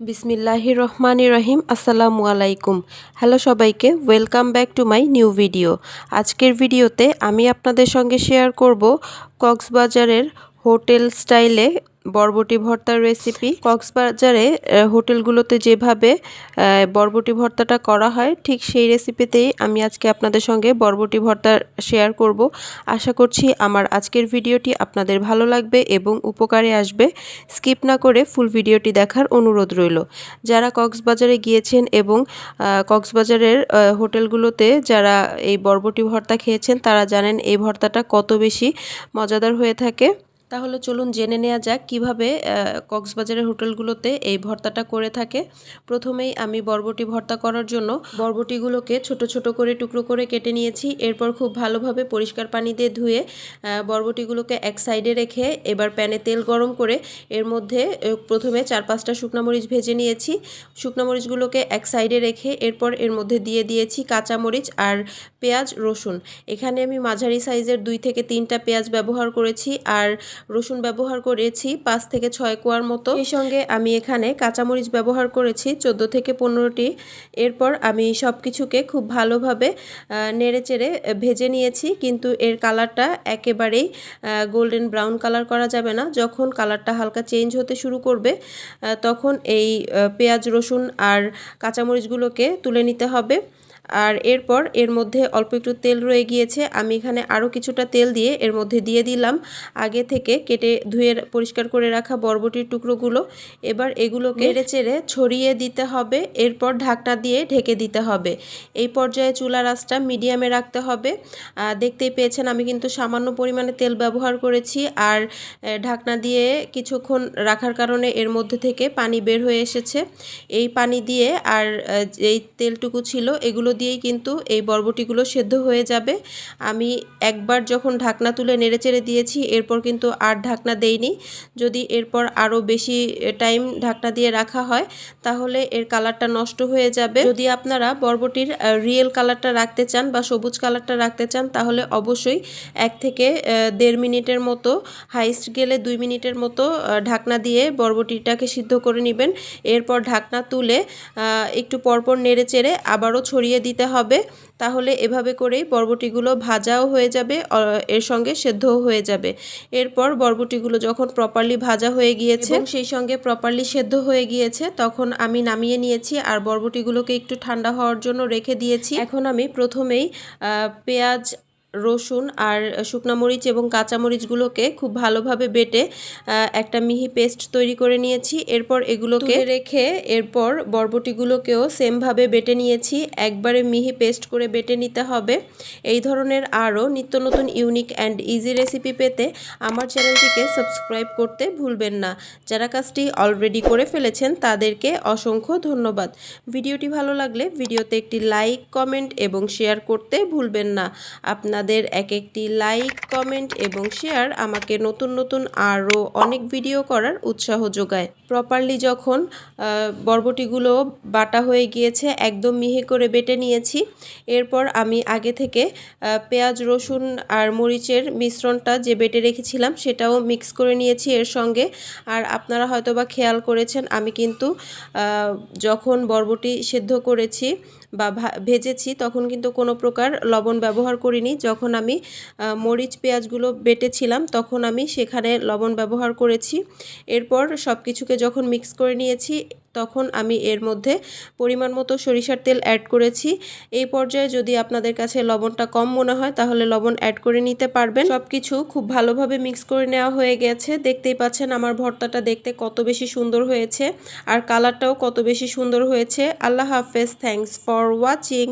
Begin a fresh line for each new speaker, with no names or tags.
বিসমিল্লাহির রহমান রহিম, আসসালামু আলাইকুম। হ্যালো সবাইকে, welcome back to my new video. আজকের ভিডিওতে আমি আপনাদের সঙ্গে শেয়ার করব কক্সবাজারের হোটেল স্টাইলে বরবটি ভর্তার রেসিপি কক্সবাজারে হোটেলগুলোতে যেভাবে বরবটি ভর্তাটা করা হয়, ঠিক সেই রেসিপিতেই আমি আজকে আপনাদের সঙ্গে বরবটি ভর্তা শেয়ার করব। আশা করছি আমার আজকের ভিডিওটি আপনাদের ভালো লাগবে এবং উপকারে আসবে। স্কিপ না করে ফুল ভিডিওটি দেখার অনুরোধ রইল। যারা কক্সবাজারে গিয়েছেন এবং কক্সবাজারের হোটেলগুলোতে যারা এই বরবটি ভর্তা খেয়েছেন, তারা জানেন এই ভর্তাটা কত বেশি মজাদার হয়ে থাকে। তাহলে চলুন জেনে নেওয়া যাক কীভাবে কক্সবাজারের হোটেলগুলোতে এই ভর্তাটা করে থাকে। প্রথমেই আমি বরবটি ভর্তা করার জন্য বরবটিগুলোকে ছোট ছোট করে টুকরো করে কেটে নিয়েছি। এরপর খুব ভালোভাবে পরিষ্কার পানি দিয়ে ধুয়ে বরবটিগুলোকে এক সাইডে রেখে এবার প্যানে তেল গরম করে এর মধ্যে প্রথমে চার পাঁচটা শুকনো মরিচ ভেজে নিয়েছি। শুকনো মরিচগুলোকে এক সাইডে রেখে এরপর এর মধ্যে দিয়ে দিয়েছি কাঁচা মরিচ আর পেঁয়াজ রসুন। এখানে আমি মাঝারি সাইজের দুই থেকে তিনটা পেঁয়াজ ব্যবহার করেছি। আর রসুন ব্যবহার করেছি পাঁচ থেকে ছয় কোয়ার মতো। এই সঙ্গে আমি এখানে কাঁচামরিচ ব্যবহার করেছি চোদ্দ থেকে পনেরোটি। এরপর আমি সব কিছুকে খুব ভালোভাবে নেড়ে চেড়ে ভেজে নিয়েছি, কিন্তু এর কালারটা একেবারেই গোল্ডেন ব্রাউন কালার করা যাবে না। যখন কালারটা হালকা চেঞ্জ হতে শুরু করবে তখন এই পেঁয়াজ, রসুন আর কাঁচামরিচগুলোকে তুলে নিতে হবে। আর এরপর এর মধ্যে অল্প একটু তেল রয়ে গিয়েছে। আমি এখানে আরও কিছুটা তেল দিয়ে এর মধ্যে দিয়ে দিলাম। আগে থেকে কেটে ধুয়ে পরিষ্কার করে রাখা বরবটির টুকরোগুলো। এবার এগুলোকে নেড়ে চেড়ে ছড়িয়ে দিতে হবে। এরপর ঢাকনা দিয়ে ঢেকে দিতে হবে। এই পর্যায়ে চুলা রাসটা মিডিয়ামে রাখতে হবে। দেখতেই পেয়েছেন আমি কিন্তু সামান্য পরিমাণে তেল ব্যবহার করেছি। আর ঢাকনা দিয়ে কিছুক্ষণ রাখার কারণে এর মধ্যে থেকে পানি বের হয়ে এসেছে। এই পানি দিয়ে আর এই তেলটুকু ছিল এগুলো দিয়েই কিন্তু এই বরবটিগুলো সেদ্ধ হয়ে যাবে। আমি একবার যখন ঢাকনা তুলে নেড়েচেড়ে দিয়েছি, এরপর কিন্তু আর ঢাকনা দেইনি। যদি এরপর আরও বেশি টাইম ঢাকনা দিয়ে রাখা হয়, তাহলে এর কালারটা নষ্ট হয়ে যাবে। যদি আপনারা বরবটির রিয়েল কালারটা রাখতে চান বা সবুজ কালারটা রাখতে চান, তাহলে অবশ্যই এক থেকে দেড় মিনিটের মতো, হাইস্ট গেলে দুই মিনিটের মতো ঢাকনা দিয়ে বরবটিটাকে সিদ্ধ করে নেবেন। এরপর ঢাকনা তুলে একটু পরপর নেড়ে চেড়ে আবারও ছড়িয়ে দিতে হবে তাহলে এভাবে করেই বরবটিগুলো ভাজাও হয়ে যাবে এর সঙ্গে সেদ্ধও হয়ে যাবে। এরপর বরবটিগুলো যখন প্রপারলি ভাজা হয়ে গিয়েছে সেই সঙ্গে প্রপারলি সেদ্ধ হয়ে গিয়েছে তখন আমি নামিয়ে নিয়েছি আর বরবটিগুলোকে একটু ঠান্ডা হওয়ার জন্য রেখে দিয়েছি। এখন আমি প্রথমেই পেঁয়াজ রসুন আর শুকনো মরিচ এবং কাঁচামরিচগুলোকে খুব ভালোভাবে বেটে একটা মিহি পেস্ট তৈরি করে নিয়েছি। এরপর এগুলোকে রেখে এরপর বরবটিগুলোকেও সেমভাবে বেটে নিয়েছি। একবারে মিহি পেস্ট করে বেটে নিতে হবে। এই ধরনের আরও নিত্য নতুন ইউনিক অ্যান্ড ইজি রেসিপি পেতে আমার চ্যানেলটিকে সাবস্ক্রাইব করতে ভুলবেন না। যারা কাজটি অলরেডি করে ফেলেছেন, তাদেরকে অসংখ্য ধন্যবাদ। ভিডিওটি ভালো লাগলে ভিডিওতে একটি লাইক, কমেন্ট এবং শেয়ার করতে ভুলবেন না। আপনার আপনাদের এক একটি লাইক, কমেন্ট এবং শেয়ার আমাকে নতুন নতুন আরও অনেক ভিডিও করার উৎসাহ যোগায়। প্রপারলি যখন বরবটিগুলো বাটা হয়ে গিয়েছে, একদম মিহি করে বেটে নিয়েছি, এরপর আমি আগে থেকে পেঁয়াজ, রসুন আর মরিচের মিশ্রণটা যে বেটে রেখেছিলাম সেটাও মিক্স করে নিয়েছি এর সঙ্গে। আর আপনারা হয়তো বা খেয়াল করেছেন, আমি কিন্তু যখন বরবটি সেদ্ধ করেছি বা ভেজেছি তখন কিন্তু কোনো প্রকার লবণ ব্যবহার করিনি। যখন আমি মরিচ, পেঁয়াজগুলো বেটেছিলাম, তখন আমি সেখানে লবণ ব্যবহার করেছি। এরপর সব কিছুকে যখন মিক্স করে নিয়েছি, তখন আমি এর মধ্যে পরিমাণ মতো সরিষার তেল অ্যাড করেছি। এই পর্যায়ে যদি আপনাদের কাছে লবণটা কম মনে হয়, তাহলে লবণ অ্যাড করে নিতে পারবেন। সব কিছু খুব ভালোভাবে মিক্স করে নেওয়া হয়ে গেছে। দেখতেই পাচ্ছেন আমার ভর্তাটা দেখতে কত বেশি সুন্দর হয়েছে, আর কালারটাও কত বেশি সুন্দর হয়েছে। আল্লাহ হাফেজ। Thanks for watching